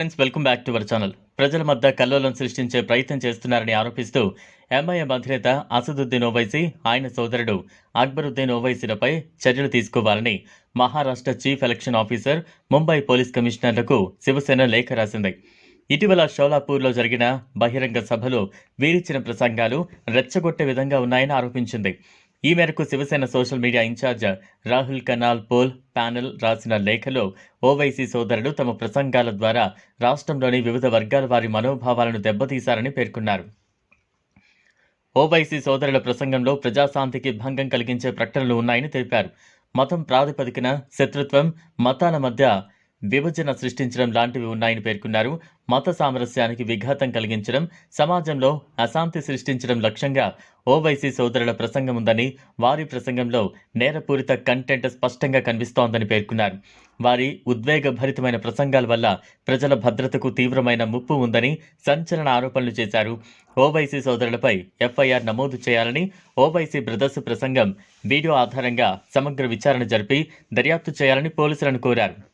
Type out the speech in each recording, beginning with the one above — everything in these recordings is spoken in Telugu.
Friends welcome back to our channel ప్రజల మధ్య కల్లోలం సృష్టించే ప్రయత్నం చేస్తున్నారని ఆరోపిస్తూ ఎంఐఎం అధినేత అసదుద్దీన్ ఓవైసీ ఆయన సోదరుడు అక్బరుద్దీన్ ఓవైసీలపై చర్యలు తీసుకోవాలని Maharashtra chief election officer Mumbai police కమిషనర్లకు Shivsena లేఖ రాసింది. ఇటీవల షోలాపూర్లో జరిగిన బహిరంగ సభలో వీరిచ్చిన ప్రసంగాలు రెచ్చగొట్టే విధంగా ఉన్నాయని ఆరోపించింది. ఈ మేరకు Shivsena social media in-charge Rahul Kanal poll panel రాసిన లేఖలో ఓవైసీ సోదరుడు తమ ప్రసంగాల ద్వారా రాష్ట్రంలోని వివిధ వర్గాల వారి మనోభావాలను దెబ్బతీశారని పేర్కొన్నారు. ఓవైసీ సోదరుల ప్రసంగంలో ప్రజాశాంతికి భంగం కలిగించే ప్రకటనలు ఉన్నాయని తెలిపారు. మతం ప్రాతిపదికన శత్రుత్వం మతాల మధ్య విభజన సృష్టించడం లాంటివి ఉన్నాయని పేర్కొన్నారు. మత సామరస్యానికి విఘాతం కలిగించడం సమాజంలో అశాంతి సృష్టించడం లక్ష్యంగా ఓవైసీ సోదరుల ప్రసంగం ఉందని వారి ప్రసంగంలో నేరపూరిత కంటెంట్ స్పష్టంగా కనిపిస్తోందని పేర్కొన్నారు. వారి ఉద్వేగభరితమైన ప్రసంగాల వల్ల ప్రజల భద్రతకు తీవ్రమైన ముప్పు ఉందని సంచలన ఆరోపణలు చేశారు. ఓవైసీ సోదరులపై ఎఫ్ఐఆర్ నమోదు చేయాలని ఓవైసీ బ్రదర్స్ ప్రసంగం వీడియో ఆధారంగా సమగ్ర విచారణ జరిపి దర్యాప్తు చేయాలని పోలీసులను కోరారు.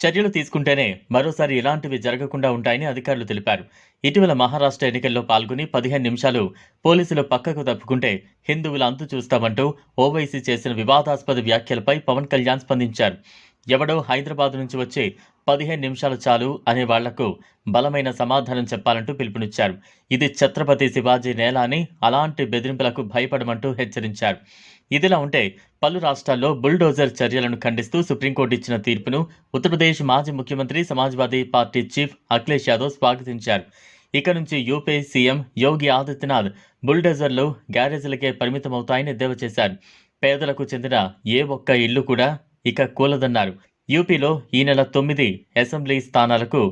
చర్యలు తీసుకుంటేనే మరోసారి ఇలాంటివి జరగకుండా ఉంటాయని అధికారులు తెలిపారు. ఇటీవల మహారాష్ట్ర ఎన్నికల్లో పాల్గొని పదిహేను నిమిషాలు పోలీసులు పక్కకు తప్పుకుంటే హిందువుల అంతు చూస్తామంటూ ఓవైసీ చేసిన వివాదాస్పద వ్యాఖ్యలపై పవన్ కళ్యాణ్ స్పందించారు. ఎవడో హైదరాబాద్ నుంచి వచ్చి పదిహేను నిమిషాలు చాలు అనే వాళ్ళకు బలమైన సమాధానం చెప్పాలంటూ పిలుపునిచ్చారు. ఇది ఛత్రపతి శివాజీ నేల అని అలాంటి బెదిరింపులకు భయపడమంటూ హెచ్చరించారు. ఇదిలా ఉంటే పలు రాష్ట్రాల్లో బుల్డోజర్ చర్యలను ఖండిస్తూ సుప్రీంకోర్టు ఇచ్చిన తీర్పును ఉత్తరప్రదేశ్ మాజీ ముఖ్యమంత్రి సమాజ్వాదీ పార్టీ చీఫ్ అఖిలేష్ యాదవ్ స్వాగతించారు. ఇక నుంచి యూపీ సీఎం యోగి ఆదిత్యనాథ్ బుల్డోజర్లు గ్యారేజీలకే పరిమితమవుతాయని ఎద్దేవా చేశారు. పేదలకు చెందిన ఏ ఒక్క ఇల్లు కూడా ఇక కూలదన్నారు. యూపీలో ఈ నెల తొమ్మిది అసెంబ్లీ స్థానాలకు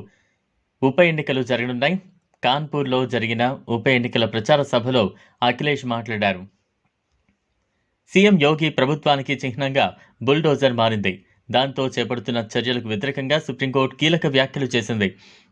ఉప ఎన్నికలు జరగనున్నాయి. కాన్పూర్లో జరిగిన ఉప ఎన్నికల ప్రచార సభలో అఖిలేష్ మాట్లాడారు. సీఎం యోగి ప్రభుత్వానికి చిహ్నంగా బుల్డోజర్ మారింది. దాంతో చేపడుతున్న చర్యలకు వ్యతిరేకంగా సుప్రీంకోర్టు కీలక వ్యాఖ్యలు చేసింది.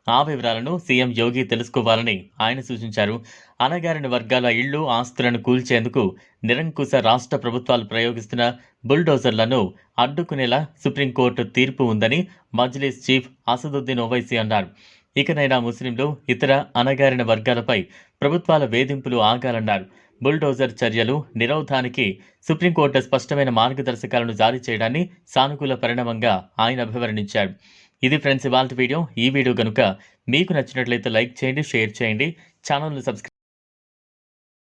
ఆ వివరాలను సీఎం యోగి తెలుసుకోవాలని ఆయన సూచించారు. అణగారిన వర్గాల ఇళ్ళు ఆస్తులను కూల్చేందుకు నిరంకుశ రాష్ట్ర ప్రభుత్వాలు ప్రయోగిస్తున్న బుల్డోజర్లను అడ్డుకునేలా సుప్రీంకోర్టు తీర్పు ఉందని మజ్లిస్ చీఫ్ అసదుద్దీన్ ఓవైసీ అన్నారు. ఇకనైనా ముస్లింలు ఇతర అణగారిన వర్గాలపై ప్రభుత్వాల వేధింపులు ఆగాలన్నారు. బుల్డోజర్ చర్యలు నిరోధానికి సుప్రీంకోర్టు స్పష్టమైన మార్గదర్శకాలను జారీ చేయడాన్ని సానుకూల పరిణామంగా ఆయన అభివర్ణించారు. ఇది ఫ్రెండ్స్ ఇవాళ వీడియో. ఈ వీడియో కనుక మీకు నచ్చినట్లయితే లైక్ చేయండి షేర్ చేయండి. ఛానల్ను సబ్స్క్రైబ్